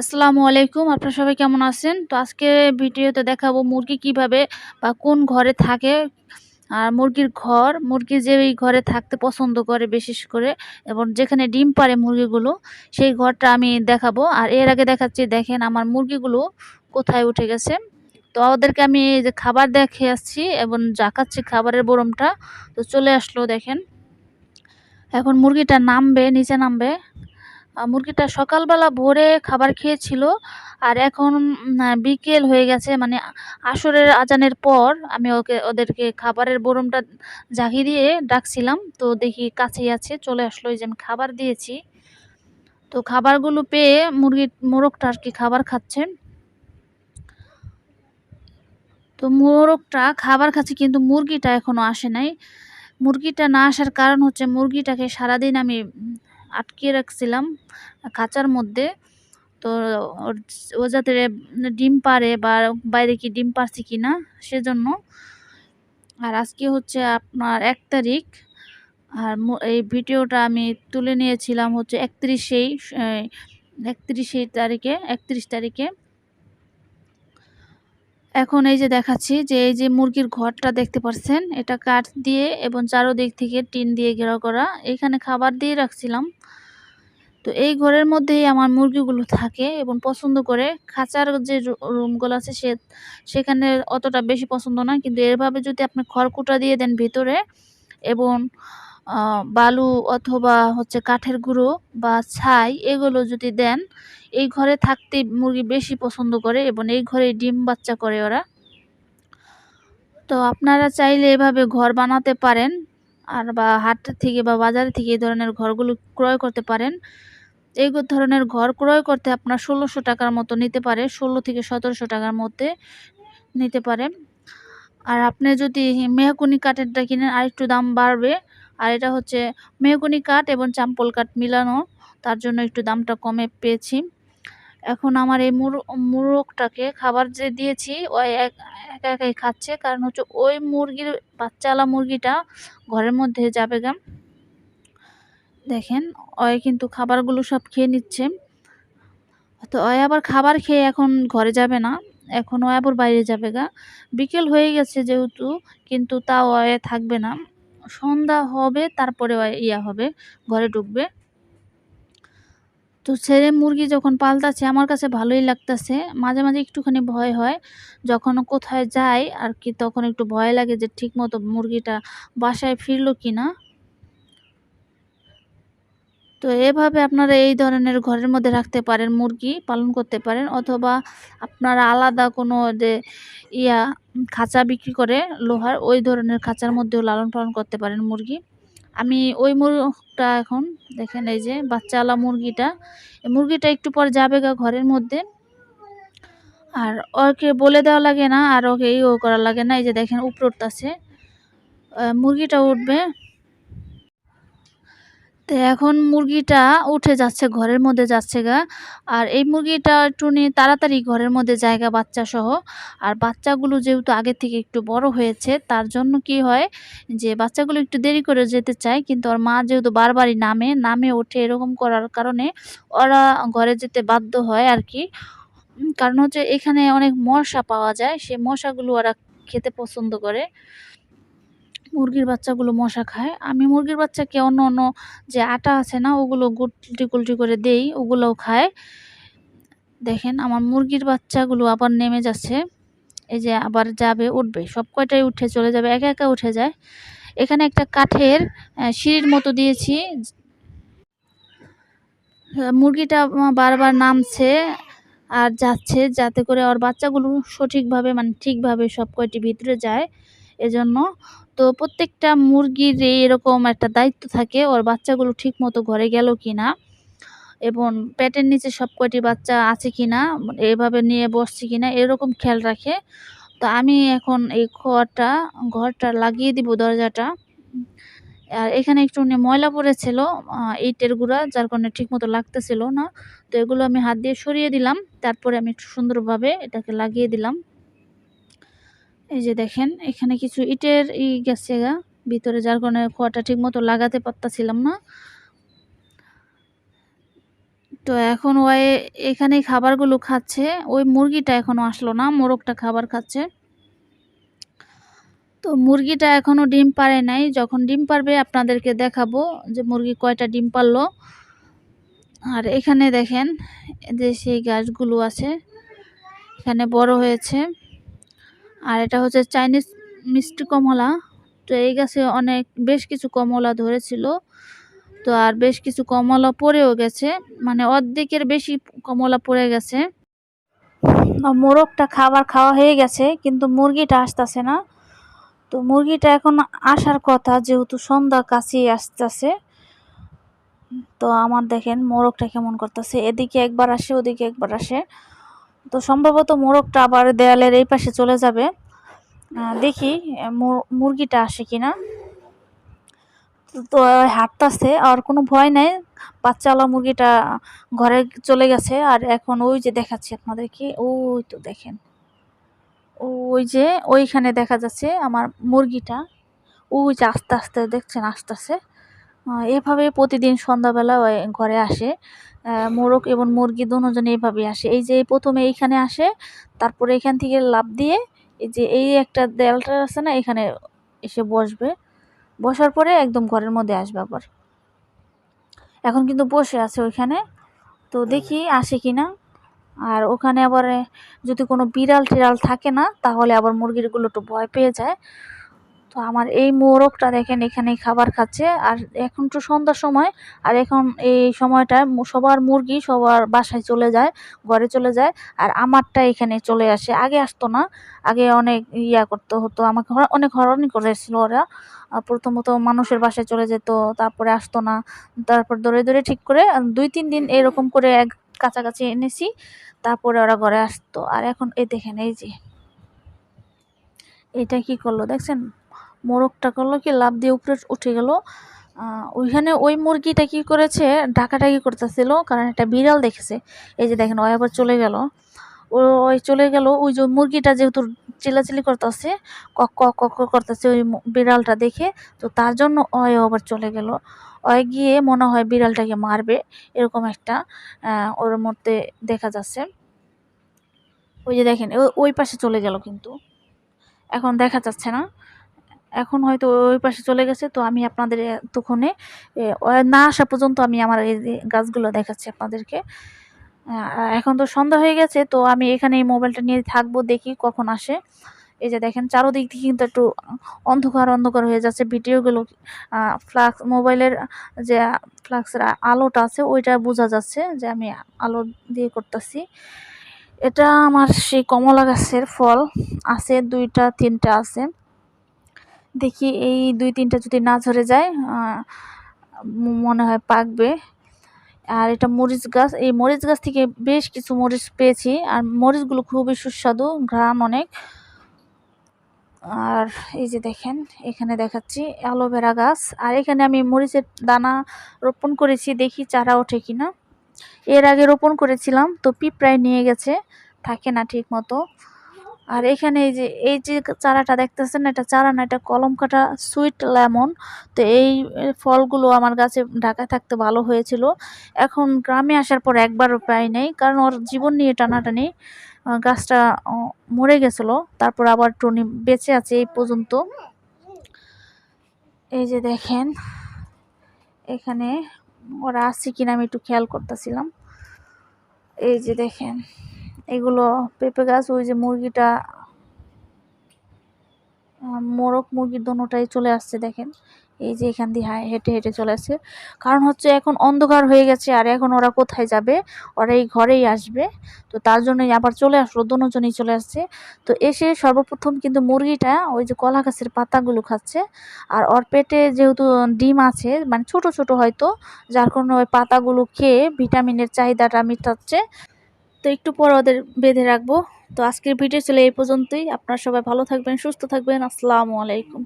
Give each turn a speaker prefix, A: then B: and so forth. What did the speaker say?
A: আসসালামু আলাইকুম, আপনারা সবাই কেমন আছেন? তো আজকে ভিডিওতে দেখাবো মুরগি কীভাবে বা কোন ঘরে থাকে। আর মুরগির ঘর, মুরগি যে এই ঘরে থাকতে পছন্দ করে বিশেষ করে, এবং যেখানে ডিম পারে মুরগিগুলো, সেই ঘরটা আমি দেখাবো। আর এর আগে দেখাচ্ছি, দেখেন আমার মুরগিগুলো কোথায় উঠে গেছে। তো ওদেরকে আমি যে খাবার দেখে আসছি এবং জাকাচ্ছি খাবারের বরমটা। তো চলে আসলো, দেখেন। এখন মুরগিটা নামবে, নিচে নামবে। মুরগিটা সকালবেলা ভোরে খাবার খেয়েছিল আর এখন বিকেল হয়ে গেছে। মানে আসরের আজানের পর আমি ওকে, ওদেরকে খাবারের বরমটা জাগিয়ে দিয়ে ডাকছিলাম। তো দেখি কাছেই আছে, চলে আসলো। যে আমি খাবার দিয়েছি। তো খাবারগুলো পেয়ে মুরগির মোরগটা আর কি খাবার খাচ্ছে। তো মোরগটা খাবার খাচ্ছে, কিন্তু মুরগিটা এখনও আসে নাই। মুরগিটা না আসার কারণ হচ্ছে মুরগিটাকে সারাদিন আমি আটকে রাখছিলাম খাঁচার মধ্যে। তো ও যাতে ডিম পারে বা বাইরে কি ডিম পারছে কি না সেজন্য। আর আজকে হচ্ছে আপনার এক তারিখ। আর এই ভিডিওটা আমি তুলে নিয়েছিলাম হচ্ছে একত্রিশেই একত্রিশে তারিখে, একত্রিশ তারিখে। এখন এই যে দেখাচ্ছি যে এই যে মুরগির ঘরটা দেখতে পাচ্ছেন এটা কাঠ দিয়ে এবং চারোদিক থেকে টিন দিয়ে ঘেরাও করা। এখানে খাবার দিয়ে রাখছিলাম। তো এই ঘরের মধ্যেই আমার মুরগিগুলো থাকে এবং পছন্দ করে। খাঁচার যে রুমগুলো আছে সে, সেখানে অতটা বেশি পছন্দ না কিন্তু এভাবে যদি আপনি খড়কুটা দিয়ে দেন ভিতরে এবং বালু অথবা হচ্ছে কাঠের গুঁড়ো বা ছাই এগুলো যদি দেন, এই ঘরে থাকতে মুরগি বেশি পছন্দ করে এবং এই ঘরে ডিম বাচ্চা করে ওরা। তো আপনারা চাইলে এভাবে ঘর বানাতে পারেন আর বা হাট থেকে বা বাজার থেকে এই ধরনের ঘরগুলো ক্রয় করতে পারেন। এই ধরনের ঘর ক্রয় করতে আপনার ষোলোশো টাকার মতো নিতে পারে, ষোলো থেকে সতেরোশো টাকার মধ্যে নিতে পারে। আর আপনি যদি মেহকুনি কাঠেরটা কিনেন আর একটু দাম বাড়বে। আর এটা হচ্ছে মেহগুনি কাঠ এবং চাম্পল কাঠ মিলানো, তার জন্য একটু দামটা কমে পেয়েছি। এখন আমার এই মুরগটাকে খাবার যে দিয়েছি, ওই এক, একা একাই খাচ্ছে, কারণ হচ্ছে ওই মুরগির বাচ্চাওয়ালা মুরগিটা ঘরের মধ্যে যাবে গা। দেখেন ওই কিন্তু খাবারগুলো সব খেয়ে নিচ্ছে। তো ওই আবার খাবার খেয়ে এখন ঘরে যাবে না, এখন ও আবার বাইরে যাবে গা। বিকেল হয়ে গেছে যেহেতু, কিন্তু তাও ওয়ে থাকবে না। সন্ধ্যা হবে, তারপরে ইয়া হবে, ঘরে ঢুকবে। তো ছেলে মুরগি যখন পাল্টাছে আমার কাছে ভালোই লাগতেছে। মাঝে মাঝে একটুখানি ভয় হয়, যখন কোথায় যায়, আর কি তখন একটু ভয় লাগে যে ঠিক মতো মুরগিটা বাসায় ফিরলো কি না তো এভাবে আপনারা এই ধরনের ঘরের মধ্যে রাখতে পারেন, মুরগি পালন করতে পারেন অথবা আপনারা আলাদা কোনো যে ইয়া খাঁচা বিক্রি করে লোহার, ওই ধরনের খাঁচার মধ্যেও লালন পালন করতে পারেন মুরগি। আমি ওই মুরগটা এখন দেখেন এই যে বাচ্চাওয়ালা মুরগিটা মুরগিটা একটু পর যাবে গা ঘরের মধ্যে। আর ওকে বলে দেওয়া লাগে না, আর ওকে ইও করা লাগে না, এই যে দেখেন উপরে উঠতেছে মুরগিটা উঠবে। তো এখন মুরগিটা উঠে যাচ্ছে, ঘরের মধ্যে যাচ্ছে গা। আর এই মুরগিটা একটু নিয়ে তাড়াতাড়ি ঘরের মধ্যে জায়গা বাচ্চা সহ আর বাচ্চাগুলো যেহেতু আগে থেকে একটু বড় হয়েছে, তার জন্য কি হয় যে বাচ্চাগুলো একটু দেরি করে যেতে চায়, কিন্তু ওর মা যেহেতু বারবারই নামে নামে ওঠে এরকম করার কারণে ওরা ঘরে যেতে বাধ্য হয় আর কি কারণ হচ্ছে এখানে অনেক মশা পাওয়া যায়, সে মশাগুলো ওরা খেতে পছন্দ করে। মুরগির বাচ্চাগুলো মশা খায়। আমি মুরগির বাচ্চাকে অন্য অন্য যে আটা আছে না, ওগুলো গুলটি গুলটি করে দেই, ওগুলোও খায়। দেখেন, আমার মুরগির বাচ্চাগুলো আবার নেমে যাচ্ছে। এই যে আবার যাবে, উঠবে। সব কয়টাই উঠে চলে যাবে, একা একা উঠে যায়। এখানে একটা কাঠের সিঁড়ির মতো দিয়েছি। মুরগিটা বারবার নামছে আর যাচ্ছে, যাতে করে ওর বাচ্চাগুলো সঠিকভাবে মানে ঠিকভাবে সব কয়টি ভিতরে যায়। এজন্য। তো প্রত্যেকটা মুরগির এরকম একটা দায়িত্ব থাকে, ওর বাচ্চাগুলো ঠিক মতো ঘরে গেল কি না এবং পেটের নিচে সব কয়টি বাচ্চা আছে কি না এভাবে নিয়ে বসছে কি না এরকম খেয়াল রাখে। তো আমি এখন এই ঘরটা ঘরটা লাগিয়ে দিব দরজাটা। আর এখানে একটু ময়লা পড়েছিল ইটের গুঁড়া, যার কারণে ঠিক মতো লাগতেছিল না। তো এগুলো আমি হাত দিয়ে সরিয়ে দিলাম, তারপরে আমি একটু সুন্দরভাবে এটাকে লাগিয়ে দিলাম। এই যে দেখেন, এখানে কিছু ইটের ই গেছে গা। ভিতরে যার কারণে খোয়াটা ঠিক মতো লাগাতে পারতাছিলাম না। তো এখন ওই এখানে খাবারগুলো খাচ্ছে। ওই মুরগিটা এখনও আসলো না, মোরগটা খাবার খাচ্ছে। তো মুরগিটা এখনও ডিম পারে নাই। যখন ডিম পারবে আপনাদেরকে দেখাবো যে মুরগি কয়টা ডিম পারল আর এখানে দেখেন যে সেই গাছগুলো আছে, এখানে বড় হয়েছে। আর এটা হচ্ছে চাইনিজ মিষ্টি কমলা। তো এই গাছে অনেক, বেশ কিছু কমলা ধরেছিল। তো আর বেশ কিছু কমলা পড়েও গেছে। মানে অর্ধেকের বেশি কমলা পড়ে গেছে। মোরগটা খাবার খাওয়া হয়ে গেছে, কিন্তু মুরগিটা আসতেছে না। তো মুরগিটা এখন আসার কথা, যেহেতু সন্ধ্যা কাছেই আসতেছে। তো আমার দেখেন মোরগটা কেমন করতেছে। এদিকে একবার আসে, ওদিকে একবার আসে। তো সম্ভবত মোরগটা আবার দেয়ালের এই পাশে চলে যাবে। দেখি মুরগিটা আসে কিনা। তো হাঁটতেছে, আর কোনো ভয় নাই। বাচ্চাওয়ালা মুরগিটা ঘরে চলে গেছে, আর এখন ওই যে দেখাচ্ছি আপনাদেরকে, ওই তো দেখেন। ওই যে ওইখানে দেখা যাচ্ছে আমার মুরগিটা। ওই যে আস্তে আস্তে, দেখছেন, আস্তে আস্তে। এভাবে প্রতিদিন সন্ধ্যাবেলা ঘরে আসে। মোরগ এবং মুরগি দুজনে এভাবে আসে। এই যে প্রথমে এইখানে আসে, তারপরে এখান থেকে লাভ দিয়ে এই যে এই একটা দেয়ালটা আছে না, এখানে এসে বসবে। বসার পরে একদম ঘরের মধ্যে আসবে আবার। এখন কিন্তু বসে আছে ওইখানে। তো দেখি আসে কি না আর ওখানে আবার যদি কোনো বিড়াল টিড়াল থাকে না, তাহলে আবার মুরগিরগুলো একটু ভয় পেয়ে যায়। তো আমার এই মোরগটা দেখেন এখানে খাবার খাচ্ছে। আর এখন তো সন্ধ্যার সময়, আর এখন এই সময়টা সবার মুরগি সবার বাসায় চলে যায়, ঘরে চলে যায়, আর আমারটা এখানে চলে আসে। আগে আসতো না, আগে অনেক ইয়া করতে, হতো, আমাকে অনেক হরণই করেছিল ওরা। প্রথমত মানুষের বাসায় চলে যেত, তারপরে আসতো না, তারপর দৌড়ে দৌড়ে ঠিক করে দুই তিন দিন এরকম করে এক কাছাকাছি এনেছি, তারপরে ওরা ঘরে আসতো। আর এখন এই দেখেন, এই যে, এটা কি করল দেখছেন? মোরগটা করল কি লাভ দিয়ে উপরে উঠে গেল। ওইখানে ওই মুরগিটা কি করেছে, ডাকাডাকি করতেছিল, কারণ একটা বিড়াল দেখেছে। এই যে দেখেন ওই আবার চলে গেল। ওই চলে গেল, ওই যে মুরগিটা যেহেতু চিলাচিলি করতেছে, কক কক কক করতেছে ওই বিড়ালটা দেখে, তো তার জন্য ওই আবার চলে গেল। ওই গিয়ে মনে হয় বিড়ালটাকে মারবে, এরকম একটা ওর মধ্যে দেখা যাচ্ছে। ওই যে দেখেন ওই পাশে চলে গেল কিন্তু। এখন দেখা যাচ্ছে না। এখন হয়তো ওই পাশে চলে গেছে, তো আমি আপনাদের এতক্ষণে না আসা পর্যন্ত আমি আমার এই গাছগুলো দেখাচ্ছি আপনাদেরকে। এখন তো সন্ধ্যা হয়ে গেছে, তো আমি এখানে এই মোবাইলটা নিয়ে থাকব, দেখি কখন আসে। এই যে দেখেন, চারোদিক থেকে কিন্তু একটু অন্ধকার অন্ধকার হয়ে যাচ্ছে। ভিডিওগুলো ফ্লাক্স, মোবাইলের যে ফ্লাক্সের আলোটা আছে, ওইটা বোঝা যাচ্ছে যে আমি আলো দিয়ে করতেছি। এটা আমার সেই কমলা গাছের ফল আছে, দুইটা, তিনটা আছে। দেখি এই দুই তিনটা যদি না ঝরে যায় মনে হয় পাকবে। আর এটা মরিচ গাছ, এই মরিচ গাছ থেকে বেশ কিছু মরিচ পেয়েছি। আর মরিচগুলো খুবই সুস্বাদু, ঘ্রাণ অনেক। আর এই যে দেখেন, এখানে দেখাচ্ছি অ্যালোভেরা গাছ। আর এখানে আমি মরিচের দানা রোপণ করেছি, দেখি চারা ওঠে কিনা। এর আগে রোপণ করেছিলাম, তো পিঁপড়ায় নিয়ে গেছে, থাকে না ঠিক মতো আর এখানে এই যে এই যে চারাটা দেখতেছেন, এটা চারা না, এটা কলম কাটা সুইট লেমন তো এই ফলগুলো আমার গাছে ঢাকায় থাকতে ভালো হয়েছিল। এখন গ্রামে আসার পর একবারও পাই নেই, কারণ ওর জীবন নিয়ে টানাটানি গাছটা মরে গেছিল। তারপর আবার টনি বেঁচে আছে এই পর্যন্ত। এই যে দেখেন, এখানে ওরা আসছে কিনা আমি একটু খেয়াল করতেছিলাম। এই যে দেখেন এগুলো পেঁপে গাছ, ওই যে মুরগিটা মোরগ মুরগির দোনোটাই চলে আসছে দেখেন। এই যে এখান দিয়ে হেঁটে হেঁটে চলে আসছে। কারণ হচ্ছে এখন অন্ধকার হয়ে গেছে, আর এখন ওরা কোথায় যাবে? ওরা এই ঘরেই আসবে। তো তার জন্যই আবার চলে আসলো, দুজনেই চলে আসছে। তো এসে সর্বপ্রথম কিন্তু মুরগিটা ওই যে কলা গাছের পাতাগুলো খাচ্ছে। আর ওর পেটে যেহেতু ডিম আছে মানে ছোট ছোট হয়তো, যার কারণে ওই পাতাগুলো খেয়ে ভিটামিনের চাহিদাটা মিটাচ্ছে। তো একটু পর ওদের বেঁধে রাখব। তো আজকের ভিডিও চলে এই পর্যন্তই। আপনারা সবাই ভালো থাকবেন, সুস্থ থাকবেন। আসসালামু আলাইকুম।